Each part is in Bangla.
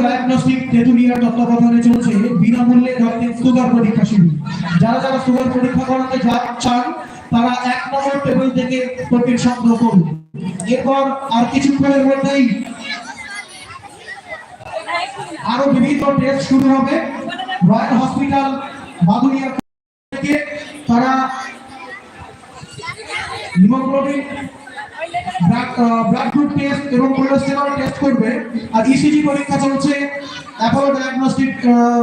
ডায়াগনস্টিক তেতুলিয়ার তত্ত্বাবধানে চলছে, বিনামূল্যে রক্তের সুগার পরীক্ষা শিবির। যারা যারা সুগার পরীক্ষা করাতে চান, তারা এক নম্বর টেবিল থেকে টোকেন সংগ্রহ করুন। এরপর আর কিছুক্ষণের মধ্যেই আরও বিভিন্ন টেস্ট শুরু হবে। রয়্যাল হসপিটাল বাদুনিয়া থেকে তারা হিমোগ্লোবিন ব্লাড গ্রুপ টেস্ট এবং কোলেস্টেরল টেস্ট করবে। আর ইসিজি পরীক্ষা চলছে অ্যাপোলো ডায়াগনস্টিক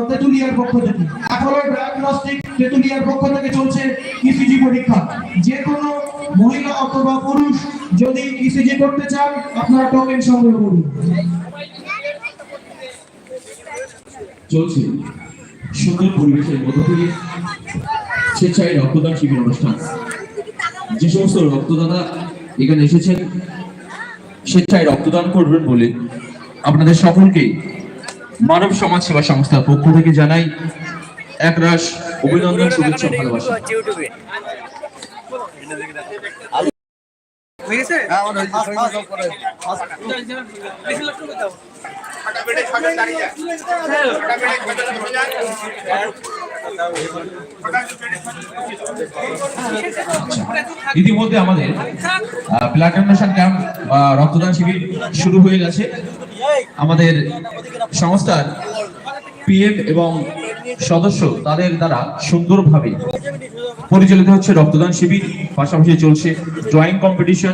তেতুলিয়ার পক্ষ থেকে। অ্যাপোলো ডায়াগনস্টিক তেতুলিয়ার পক্ষ থেকে চলছে ইসিজি পরীক্ষা। যে কোনো মহিলা অথবা পুরুষ যদি ইসিজি করতে চান, আপনারা টোকেন সংগ্রহ করুন। চলছে সুন্দর পরিবেশের মধ্য দিয়ে স্বেচ্ছায় রক্তদান শিবির অনুষ্ঠান। যে সমস্ত রক্তদাতা এখানে এসেছেন। স্বেচ্ছায় রক্তদান করবেন বলে আপনাদের সকলকে মানব সমাজ সেবা সংস্থার পক্ষ থেকে জানাই একরাশ অভিনন্দন, শুভেচ্ছা, ভালোবাসা। ইউটিউবে ইতিমধ্যে আমাদের ব্লাড ডোনেশন ক্যাম্প, বা রক্তদান শিবির শুরু হয়ে গেছে। আমাদের সংস্থার পিএম এবং সদস্য তাদের দ্বারা সুন্দরভাবে পরিচালিত হচ্ছে রক্তদান শিবির, পাশাপাশি চলছে ড্রয়িং কম্পিটিশন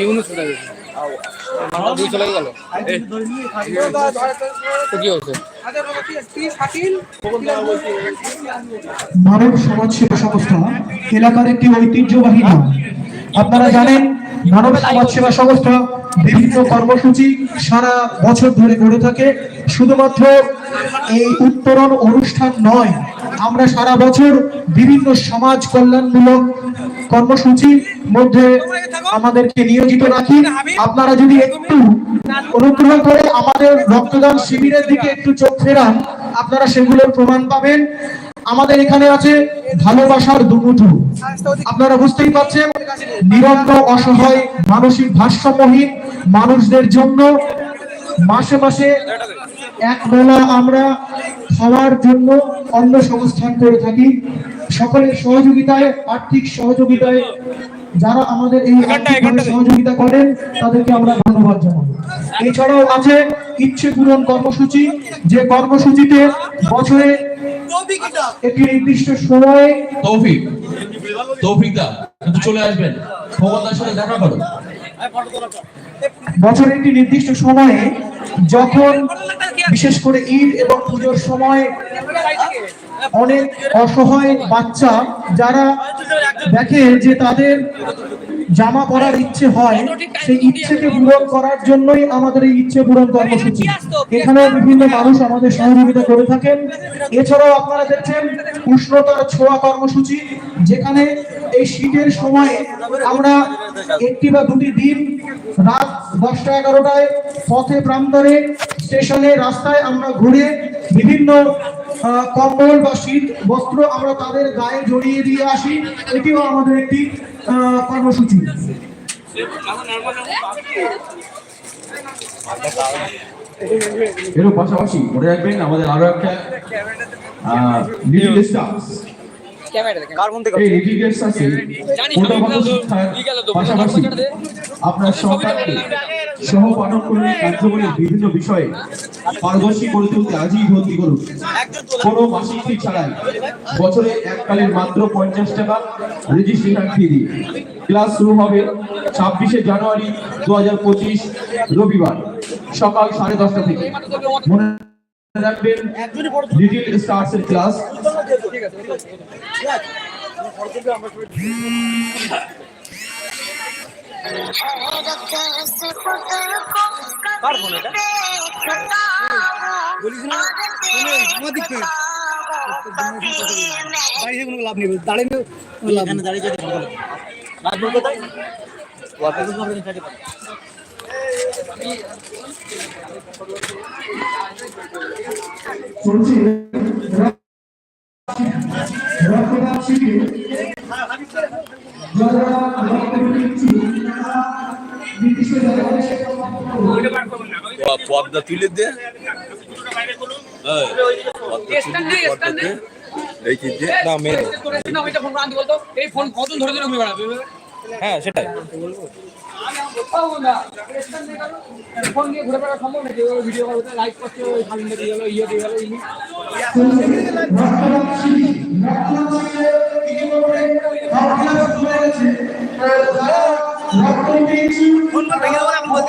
ইউনুস কোথায় গেছে। আমরা চলে গেল। তো কি হচ্ছে মানব সমাজ সেবা সংস্থা এলাকার একটি ঐতিহ্যবাহী নাম। আপনারা জানেন মানব সমাজ সেবা সংস্থা বিভিন্ন কর্মসূচি সারা বছর ধরে করে থাকে। শুধুমাত্র এই উত্তরণ অনুষ্ঠান নয় আমরা সারা বছর বিভিন্ন সমাজ কল্যাণমূলক কর্মসূচির মধ্যে আমাদেরকে নিয়োজিত রাখি। আপনারা যদি একটু অনুগ্রহ করে আমাদের রক্তদান শিবিরের দিকে একটু চোখ ফেরান, আপনারা সেগুলোর প্রমাণ পাবেন। আমাদের এখানে আছে ভালোবাসার দুমুঠো। আপনারা বুঝতেই পারছেন নিরন্তর অসহায়, মানসিক ভারসাম্যহীন মানুষদের জন্য মাসে মাসে এক বেলা আমরা খাওয়ার জন্য অন্য সংস্থান করে থাকি। সকলের সহযোগিতায় আর্থিক সহযোগিতায় যারা আমাদের এই সহযোগিতা করেন তাদেরকে আমরা ধন্যবাদ জানাই এছাড়াও আছে ইচ্ছে পূরণ কর্মসূচি যে কর্মসূচিতে বছরে একটি নির্দিষ্ট সময়ে তৌফিক তৌফিক দা চলে আসবেন। ভগবানের সাথে দেখা করো। বছরে একটি নির্দিষ্ট সময়ে যখন বিশেষ করে ঈদ এবং পুজোর সময় অনেক অসহায় বাচ্চা যারা দেখে যে তাদের জামা পরার ইচ্ছে হয়, সেই ইচ্ছেকে পূরণ করার জন্যই আমাদের এই ইচ্ছে পূরণ কর্মসূচি। এখানে বিভিন্ন মানুষ আমাদের সহযোগিতা করে থাকেন। এছাড়াও আপনারা দেখছেন উষ্ণতার ছোঁয়া কর্মসূচি, যেখানে এই শীতের সময়ে আমরা একটি বা দুটি দিন রাত দশটা এগারোটায় পথে প্রান্তরে, স্টেশনে, রাস্তায় আমরা ঘুরে বিভিন্ন কম্বল বা শীত বস্ত্র আমরা তাদের গায়ে জড়িয়ে দিয়ে আসি। এটিও আমাদের একটি কর্মসূচি। এর পাশাপাশি মনে রাখবেন আমাদের আরও একটা লিটিল স্টার্স এই পাশাপাশি আপনার সরকারকে সহ পাঠক কর্মী কার্যকরী বিভিন্ন বিষয়ে পারদর্শী করে তুলতে আজই ভর্তি করুন কোনো মাসিক ফি ছাড়াই বছরে এককালীন মাত্র পঞ্চাশ টাকা রেজিস্ট্রেশন ফি দিয়ে ক্লাস শুরু হবে ছাব্বিশে জানুয়ারি দু হাজার পঁচিশ রবিবার সকাল সাড়ে দশটা থেকে মনে রাখবেন লিটিল স্টার্স এর ক্লাস লাভ নেই দাঁড়িয়ে লাভ দাঁড়িয়ে চলছে রক্তদান শিবির যারা নির্দিষ্ট জায়গায় তুলে দে। হ্যাঁ সেটাই। কোথাও না। ফোন নিয়ে ঘুরে বেড়া সম্ভব নাকি? ভিডিও করতে লাইভ করতে ওই ফাইনটা দিয়ে গেল ইয়ে দিয়ে গেল, ইনি। রক্তদান শিবির